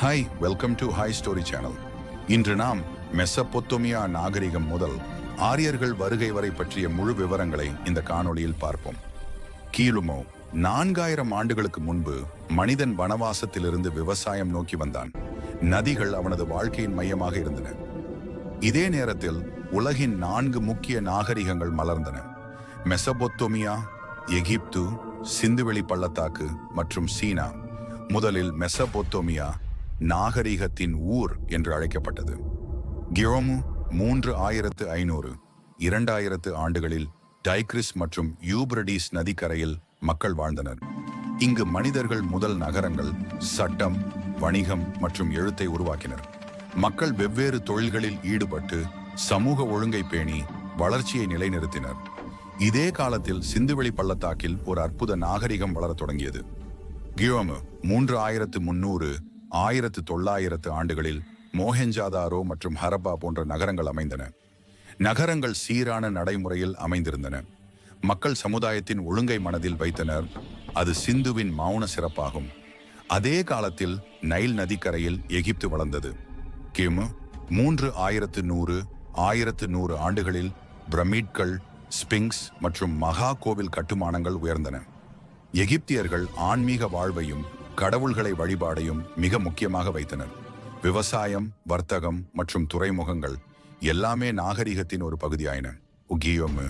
Hi welcome to hi story channel இன்று நாம் மெசபொத்தோமியா நாகரிகம் முதல் ஆரியர்கள் வருகை வரை பற்றிய முழு விவரங்களை இந்த காணொளியில் பார்ப்போம். கீழுமோ நான்காயிரம் ஆண்டுகளுக்கு முன்பு மனிதன் வனவாசத்திலிருந்து விவசாயம் நோக்கி வந்தான். நதிகள் அவனது வாழ்க்கையின் மையமாக இருந்தன. இதே நேரத்தில் உலகின் நான்கு முக்கிய நாகரிகங்கள் மலர்ந்தன. மெசபொத்தோமியா எகிப்து சிந்துவெளி பள்ளத்தாக்கு மற்றும் சீனா. முதலில் மெசபொத்தோமியா நாகரிகத்தின் ஊர் என்று அழைக்கப்பட்டது. கியோமு மூன்று ஆயிரத்து ஐநூறு இரண்டாயிரத்து ஆண்டுகளில் டைக்ரிஸ் மற்றும் யூப்ரடிஸ் நதிக்கரையில் மக்கள் வாழ்ந்தனர். இங்கு மனிதர்கள் முதல் நகரங்கள் சட்டம் வணிகம் மற்றும் எழுத்தை உருவாக்கினர். மக்கள் வெவ்வேறு தொழில்களில் ஈடுபட்டு சமூக ஒழுங்கை பேணி வளர்ச்சியை நிலைநிறுத்தினர். இதே காலத்தில் சிந்துவெளி பள்ளத்தாக்கில் ஒரு அற்புத நாகரிகம் வளரத் தொடங்கியது. கியோமு மூன்று ஆயிரத்து முன்னூறு ஆயிரத்து தொள்ளாயிரத்து ஆண்டுகளில் மோஹெஞ்சாதாரோ மற்றும் ஹரப்பா போன்ற நகரங்கள் அமைந்தன. நகரங்கள் சீரான நடைமுறையில் அமைந்திருந்தன. மக்கள் சமுதாயத்தின் ஒழுங்கை மனதில் வைத்தனர். அது சிந்துவின் மௌன சிறப்பாகும். அதே காலத்தில் நைல் நதிக்கரையில் எகிப்து வளர்ந்தது. கிமு மூன்று ஆயிரத்து நூறு ஆயிரத்து நூறு ஆண்டுகளில் பிரமிட்கள் ஸ்பிங்ஸ் மற்றும் மகா கோவில் கட்டுமானங்கள் உயர்ந்தன. எகிப்தியர்கள் ஆன்மீக வாழ்வையும் கடவுள்களை வழிபாடையும் மிக முக்கியமாக வைத்தனர். விவசாயம் வர்த்தகம் மற்றும் துறைமுகங்கள் எல்லாமே நாகரிகத்தின் ஒரு பகுதியாயின. உகியோமு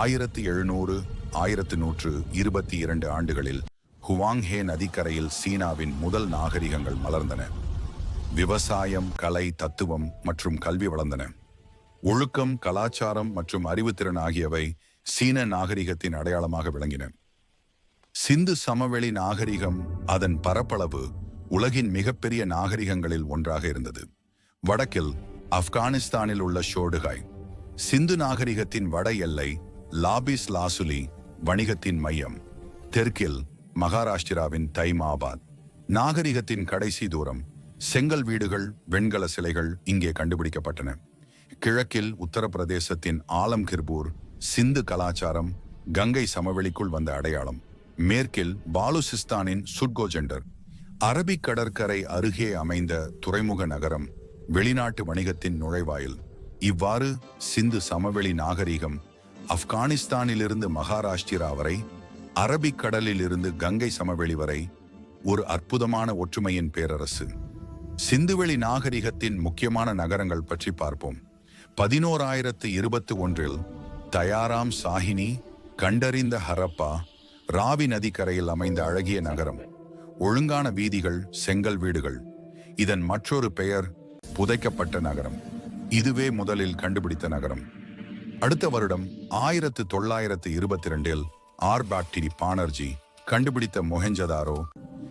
ஆயிரத்தி எழுநூறு ஆயிரத்து நூற்று இருபத்தி இரண்டு ஆண்டுகளில் ஹுவாங்ஹே நதிக்கரையில் சீனாவின் முதல் நாகரிகங்கள் மலர்ந்தன. விவசாயம் கலை தத்துவம் மற்றும் கல்வி வளர்ந்தன. ஒழுக்கம் கலாச்சாரம் மற்றும் அறிவுத்திறன் ஆகியவை சீன நாகரிகத்தின் அடையாளமாக விளங்கின. சிந்து சமவெளி நாகரிகம் அதன் பரப்பளவு உலகின் மிகப்பெரிய நாகரிகங்களில் ஒன்றாக இருந்தது. வடக்கில் ஆப்கானிஸ்தானில் உள்ள ஷோடுகாய் சிந்து நாகரிகத்தின் வட எல்லை லாபிஸ் லாசுலி வணிகத்தின் மையம் தெற்கில் மகாராஷ்டிராவின் தைமாபாத். நாகரிகத்தின் கடைசி தூரம் செங்கல் வீடுகள் வெண்கல சிலைகள் இங்கே கண்டுபிடிக்கப்பட்டன. கிழக்கில் உத்தரப்பிரதேசத்தின் ஆலம்கிர்பூர் சிந்து கலாச்சாரம் கங்கை சமவெளிக்குள் வந்த அடையாளம். மேற்கில் பாலுசிஸ்தானின் சுட்கோஜெண்டர். அரபிக் கடற்கரை அருகே அமைந்த துறைமுக நகரம் வெளிநாட்டு வணிகத்தின் நுழைவாயில். இவ்வாறு சிந்து சமவெளி நாகரிகம் ஆப்கானிஸ்தானிலிருந்து மகாராஷ்டிரா வரை அரபிக் கடலிலிருந்து கங்கை சமவெளி வரை ஒரு அற்புதமான ஒற்றுமையின் பேரரசு. சிந்துவெளி நாகரிகத்தின் முக்கியமான நகரங்கள் பற்றி பார்ப்போம். பதினோராயிரத்து இருபத்தி ஒன்றில் தயாராம் சாஹினி கண்டறிந்த ஹரப்பா ராவி நதிக்கரையில் அமைந்த அழகிய நகரம் ஒழுங்கான வீதிகள் செங்கல் வீடுகள் இதன் மற்றொரு பெயர் புதைக்கப்பட்ட நகரம். இதுவே முதலில் கண்டுபிடித்த நகரம். அடுத்த வருடம் ஆயிரத்து தொள்ளாயிரத்து இருபத்தி ரெண்டில் ஆர்பாக்டிரி பானர்ஜி கண்டுபிடித்த மொஹெஞ்சதாரோ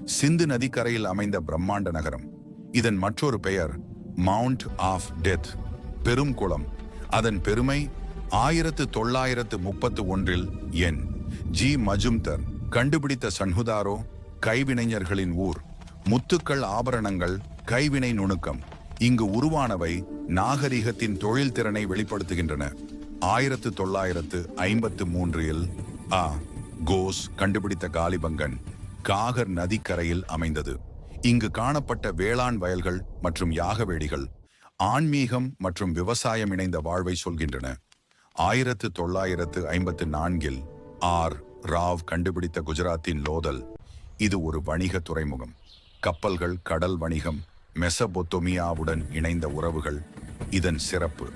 சிந்து நதிக்கரையில் அமைந்த பிரம்மாண்ட நகரம். இதன் மற்றொரு பெயர் மவுண்ட் ஆஃப் டெத் பெரும் குளம் அதன் பெருமை ஆயிரத்து தொள்ளாயிரத்து முப்பத்து ஒன்றில் என். ஜி. மஜும்தர் கண்டுபிடித்த சன்ஹுதாரோ கைவினைஞர்களின் ஊர். முத்துக்கள் ஆபரணங்கள் கைவினை நுணுக்கம். இங்கு உருவானவை நாகரிகத்தின் தொழில் திறனை வெளிப்படுத்துகின்றன. ஆயிரத்து தொள்ளாயிரத்து ஐம்பத்து மூன்றில் ஆ கோஸ் கண்டுபிடித்த காலிபங்கன் காகர் நதிக்கரையில் அமைந்தது. இங்கு காணப்பட்ட வேளாண் வயல்கள் மற்றும் யாகவேடிகள் ஆன்மீகம் மற்றும் விவசாயம் இணைந்த வாழ்வை சொல்கின்றன. ஆயிரத்து தொள்ளாயிரத்து ஐம்பத்து நான்கில் ஆர். ராவ் கண்டுபிடித்த குஜராத்தின் லோதல். இது ஒரு வணிக துறைமுகம். கப்பல்கள் கடல் வணிகம் மெசபொத்தோமியாவுடன் இணைந்த உறவுகள். இதன் சிறப்பு.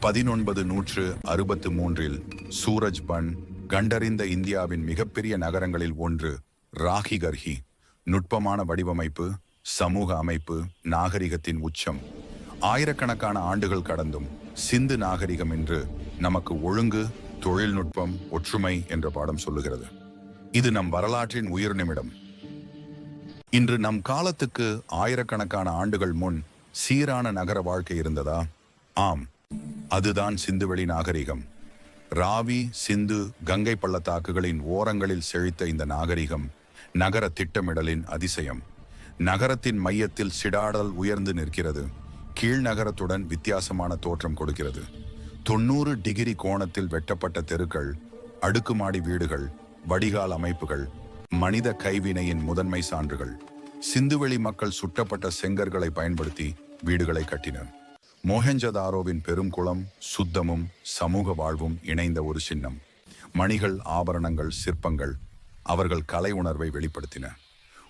பதினொன்பது நூற்று அறுபத்து மூன்றில் சூரஜ் பன் கண்டறிந்த இந்தியாவின் மிகப்பெரிய நகரங்களில் ஒன்று ராகிகர்ஹி. நுட்பமான வடிவமைப்பு சமூக அமைப்பு நாகரிகத்தின் உச்சம். ஆயிரக்கணக்கான ஆண்டுகள் கடந்தும் சிந்து நாகரிகம் என்று நமக்கு ஒழுங்கு தொழில்நுட்பம் ஒற்றுமை என்ற பாடம் சொல்லுகிறது. இது நம் வரலாற்றின் உயிர் நிமிடம். இன்று நம் காலத்துக்கு ஆயிரக்கணக்கான ஆண்டுகள் முன் சீரான நகர வாழ்க்கை இருந்ததா? ஆம் அதுதான் சிந்துவெளி நாகரிகம். ராவி சிந்து கங்கை பள்ளத்தாக்குகளின் ஓரங்களில் செழித்த இந்த நாகரிகம் நகர திட்டமிடலின் அதிசயம். நகரத்தின் மையத்தில் சிடாடல் உயர்ந்து நிற்கிறது. கீழ்நகரத்துடன் வித்தியாசமான தோற்றம் கொடுக்கிறது. தொண்ணூறு டிகிரி கோணத்தில் வெட்டப்பட்ட தெருக்கள் அடுக்குமாடி வீடுகள் வடிகால் அமைப்புகள் மனித கைவினையின் முதன்மை சான்றுகள். சிந்துவெளி மக்கள் சுட்டப்பட்ட செங்கற்களை பயன்படுத்தி வீடுகளை கட்டினர். மோஹெஞ்சதாரோவின் பெரும் குளம் சுத்தமும் சமூக வாழ்வும் இணைந்த ஒரு சின்னம். மணிகள் ஆபரணங்கள் சிற்பங்கள் அவர்கள் கலை உணர்வை வெளிப்படுத்தின.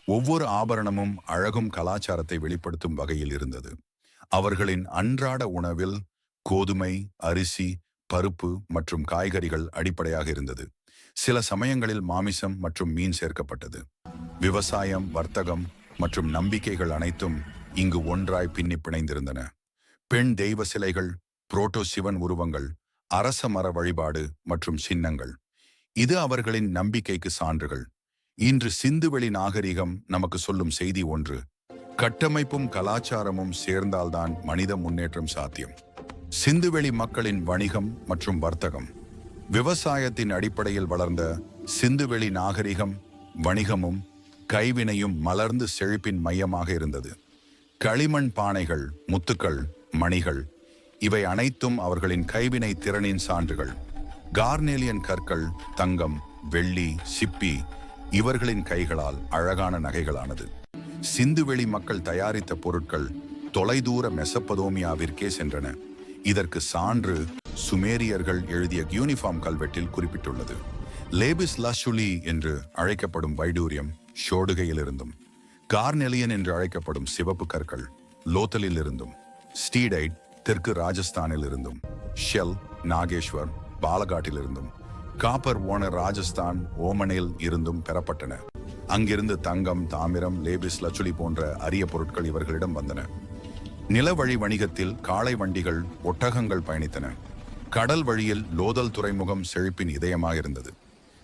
ஒவ்வொரு ஆபரணமும் அழகும் கலாச்சாரத்தை வெளிப்படுத்தும் வகையில் இருந்தது. அவர்களின் அன்றாட உணவில் கோதுமை அரிசி பருப்பு மற்றும் காய்கறிகள் அடிப்படையாக இருந்தது. சில சமயங்களில் மாமிசம் மற்றும் மீன் சேர்க்கப்பட்டது. விவசாயம் வர்த்தகம் மற்றும் நம்பிக்கைகள் அனைத்தும் இங்கு ஒன்றாய் பின்னி பிணைந்திருந்தன. பெண் தெய்வ சிலைகள் புரோட்டோ சிவன் உருவங்கள் அரச மர வழிபாடு மற்றும் சின்னங்கள். இது அவர்களின் நம்பிக்கைக்கு சான்றுகள். இன்று சிந்துவெளி நாகரிகம் நமக்கு சொல்லும் செய்தி ஒன்று கட்டமைப்பும் கலாச்சாரமும் சேர்ந்தால்தான் மனித முன்னேற்றம் சாத்தியம். சிந்துவெளி மக்களின் வணிகம் மற்றும் வர்த்தகம். விவசாயத்தின் அடிப்படையில் வளர்ந்த சிந்துவெளி நாகரிகம் வணிகமும் கைவினையும் மலர்ந்து செழிப்பின் மையமாக இருந்தது. களிமண் பானைகள் முத்துக்கள் மணிகள் இவை அனைத்தும் அவர்களின் கைவினை திறனின் சான்றுகள். கார்னேலியன் கற்கள் தங்கம் வெள்ளி சிப்பி இவர்களின் கைகளால் அழகான நகைகளானது. சிந்துவெளி மக்கள் தயாரித்த பொருட்கள் தொலைதூர மெசப்பதோமியாவிற்கே சென்றன. இதற்கு சான்று சுமேரியர்கள் எழுதிய யூனிஃபார்ம் கல்வெட்டில் குறிப்பிட்டுள்ளது. லேபிஸ் லஷுலி என்று அழைக்கப்படும் வைடூரியம் ஷோடுகையிலிருந்தும் கார்னெலியன் என்று அழைக்கப்படும் சிவப்பு கற்கள் லோத்தலில் இருந்தும் ஸ்டீடைட் தெற்கு ராஜஸ்தானில் இருந்தும் ஷெல் நாகேஸ்வர் பாலகாட்டில் இருந்தும் காப்பர் ஓனர் ராஜஸ்தான் ஓமனில் இருந்தும் பெறப்பட்டன. அங்கிருந்து தங்கம் தாமிரம் லேபிஸ் லச்சுலி போன்ற அரிய பொருட்கள் இவர்களிடம் வந்தன. நிலவழி வணிகத்தில் காளை வண்டிகள் ஒட்டகங்கள் பயணித்தன. கடல் வழியில் லோதல் துறைமுகம் செழிப்பின் இதயமாக இருந்தது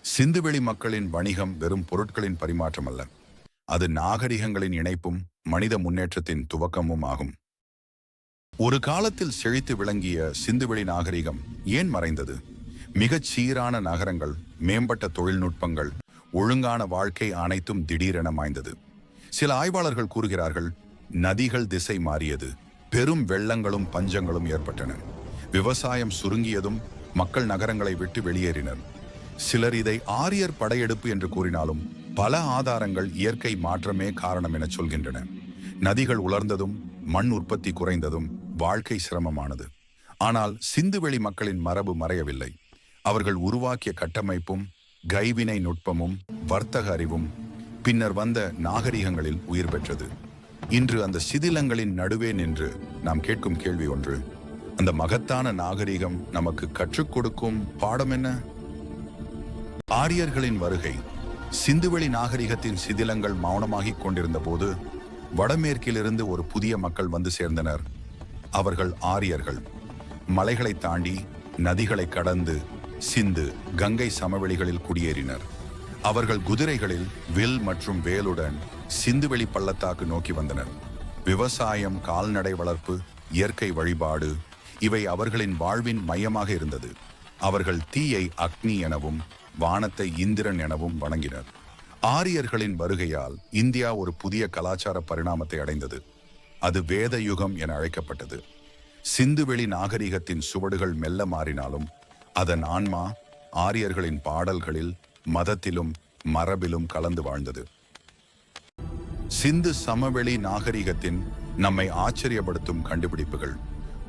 சிந்துவெளி மக்களின் வணிகம் வெறும் பொருட்களின் பரிமாற்றம் அல்ல. அது நாகரிகங்களின் இணைப்பும் மனித முன்னேற்றத்தின் துவக்கமும் ஆகும். ஒரு காலத்தில் செழித்து விளங்கிய சிந்துவெளி நாகரிகம் ஏன் மறைந்தது? மிகச் சீரான நகரங்கள் மேம்பட்ட தொழில்நுட்பங்கள் ஒழுங்கான வாழ்க்கை அனைத்தும் திடீரென மாய்ந்தது. சில ஆய்வாளர்கள் கூறுகிறார்கள் நதிகள் திசை மாறியது. பெரும் வெள்ளங்களும் பஞ்சங்களும் ஏற்பட்டன. விவசாயம் சுருங்கியதும் மக்கள் நகரங்களை விட்டு வெளியேறினர். சிலர் இதை ஆரியர் படையெடுப்பு என்று கூறினாலும் பல ஆதாரங்கள் இயற்கை மாற்றமே காரணம் என சொல்கின்றன. நதிகள் உலர்ந்ததும் மண் உற்பத்தி குறைந்ததும் வாழ்க்கை சிரமமானது. ஆனால் சிந்துவெளி மக்களின் மரபு மறையவில்லை. அவர்கள் உருவாக்கிய கட்டமைப்பும் கைவினை நுட்பமும் வர்த்தக அறிவும் பின்னர் வந்த நாகரிகங்களில் உயிர் பெற்றது. இன்று அந்த சிதிலங்களின் நடுவே நின்று நாம் கேட்கும் கேள்வி ஒன்று அந்த மகத்தான நாகரிகம் நமக்கு கற்றுக் கொடுக்கும் பாடம் என்ன? ஆரியர்களின் வருகை சிந்துவெளி நாகரிகத்தின் சிதிலங்கள் மௌனமாகிக் கொண்டிருந்த போது வடமேற்கிலிருந்து ஒரு புதிய மக்கள் வந்து சேர்ந்தனர். அவர்கள் ஆரியர்கள். மலைகளை தாண்டி நதிகளை கடந்து சிந்து கங்கை சமவெளிகளில் குடியேறினர். அவர்கள் குதிரைகளில் வில் மற்றும் வேலுடன் சிந்துவெளி பள்ளத்தாக்கு நோக்கி வந்தனர். விவசாயம் கால்நடை வளர்ப்பு இயற்கை வழிபாடு இவை அவர்களின் வாழ்வின் மையமாக இருந்தது. அவர்கள் தீயை அக்னி எனவும் வானத்தை இந்திரன் எனவும் வணங்கினர். ஆரியர்களின் வருகையால் இந்தியா ஒரு புதிய கலாச்சார பரிணாமத்தை அடைந்தது. அது வேத யுகம் என அழைக்கப்பட்டது. சிந்துவெளி நாகரிகத்தின் சுவடுகள் மெல்ல மாறினாலும் அதன் ஆன்மா ஆரியர்களின் பாடல்களில் மதத்திலும் மரபிலும் கலந்து வாழ்ந்தது. சிந்து சமவெளி நாகரிகத்தின் நம்மை ஆச்சரியப்படுத்தும் கண்டுபிடிப்புகள்.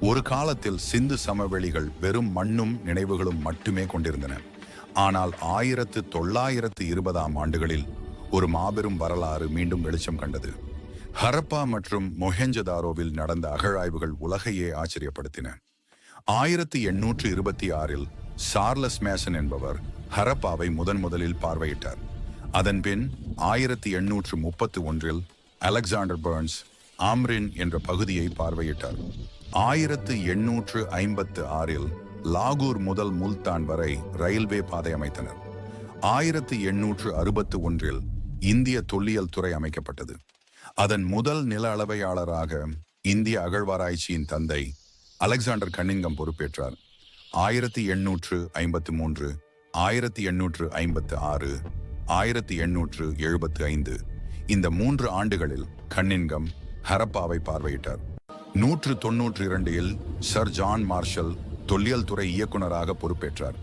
ஒரு காலத்தில் சிந்து சமவெளிகள் வெறும் மண்ணும் நினைவுகளும் மட்டுமே கொண்டிருந்தன. ஆனால் ஆயிரத்து தொள்ளாயிரத்து இருபதாம் ஆண்டுகளில் ஒரு மாபெரும் வரலாறு மீண்டும் வெளிச்சம் கண்டது. ஹரப்பா மற்றும் மொஹெஞ்சதாரோவில் நடந்த அகழாய்வுகள் உலகையே ஆச்சரியப்படுத்தின. ஆயிரத்தி எண்ணூற்று இருபத்தி ஆறில் சார்லஸ் மேசன் என்பவர் ஹரப்பாவை முதன் முதலில் பார்வையிட்டார். அதன்பின் ஆயிரத்தி எண்ணூற்று முப்பத்து ஒன்றில் அலெக்சாண்டர் பர்ன்ஸ் ஆம்ரின் என்ற பகுதியை பார்வையிட்டார். ஆயிரத்து எண்ணூற்று ஐம்பத்து ஆறில் லாகூர் முதல் முல்தான் வரை ரயில்வே பாதை அமைத்தனர். ஆயிரத்து எண்ணூற்று அறுபத்து ஒன்றில் இந்திய தொல்லியல் துறை அமைக்கப்பட்டது. அதன் முதல் நில அளவையாளராக இந்திய அகழ்வாராய்ச்சியின் தந்தை அலெக்சாண்டர் கன்னிங்கம் பொறுப்பேற்றார். ஆயிரத்தி எண்ணூற்று ஐம்பத்து மூன்று ஆயிரத்தி எண்ணூற்று ஐம்பத்து ஆறு ஆயிரத்தி எண்ணூற்று எழுபத்து ஐந்து இந்த மூன்று ஆண்டுகளில் கண்ணின்கம் ஹரப்பாவை பார்வையிட்டார். நூற்று தொன்னூற்று இரண்டில் சர் ஜான் மார்ஷல் தொல்லியல் துறை இயக்குநராக பொறுப்பேற்றார்.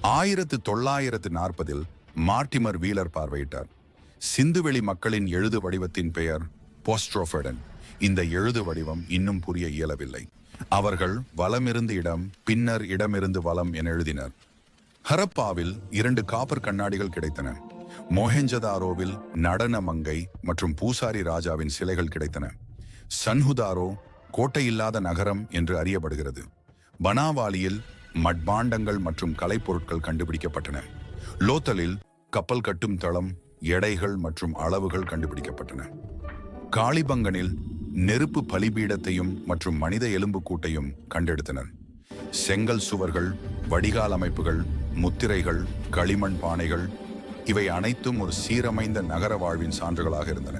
ஆயிரத்து தொள்ளாயிரத்து நாற்பதில் மார்டிமர் வீலர் பார்வையிட்டார். சிந்துவெளி மக்களின் எழுது வடிவத்தின் பெயர் போஸ்ட்ரோஃபெடன் இந்த எழுது வடிவம் இன்னும் புரிய இயலவில்லை. அவர்கள் வலமிருந்து இடம் பின்னர் இடமிருந்து வலம் என எழுதினர். ஹரப்பாவில் இரண்டு காப்பர் கண்ணாடிகள் கிடைத்தன. மொஹெஞ்சதாரோவில் நடன மங்கை மற்றும் பூசாரி ராஜாவின் சிலைகள் கிடைத்தன. சன்ஹுதாரோ கோட்டையில்லாத நகரம் என்று அறியப்படுகிறது. பனாவாலியில் மட்பாண்டங்கள் மற்றும் கலைப்பொருட்கள் கண்டுபிடிக்கப்பட்டன. லோத்தலில் கப்பல் கட்டும் தளம் எடைகள் மற்றும் அளவுகள் கண்டுபிடிக்கப்பட்டன. காளிபங்கனில் நெருப்பு பலிபீடத்தையும் மற்றும் மனித எலும்புக்கூட்டையும் கண்டெடுத்தனர். செங்கல் சுவர்கள் வடிகால் அமைப்புகள் முத்திரைகள் களிமண் பானைகள் இவை அனைத்தும் ஒரு சீரமைந்த நகர வாழ்வின் சான்றுகளாக இருந்தன.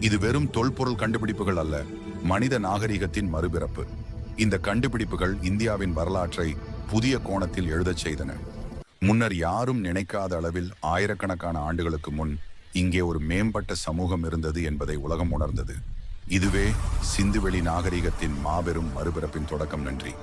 இது வெறும் தொல்பொருள் கண்டுபிடிப்புகள் அல்ல மனித நாகரிகத்தின் மறுபிறப்பு. இந்த கண்டுபிடிப்புகள் இந்தியாவின் வரலாற்றை புதிய கோணத்தில் எழுதச் செய்தன. முன்னர் யாரும் நினைக்காத அளவில் ஆயிரக்கணக்கான ஆண்டுகளுக்கு முன் இங்கே ஒரு மேம்பட்ட சமூகம் இருந்தது என்பதை உலகம் உணர்ந்தது. இதுவே சிந்துவெளி நாகரிகத்தின் மாபெரும் மறுபிறப்பின் தொடக்கம் நன்றி.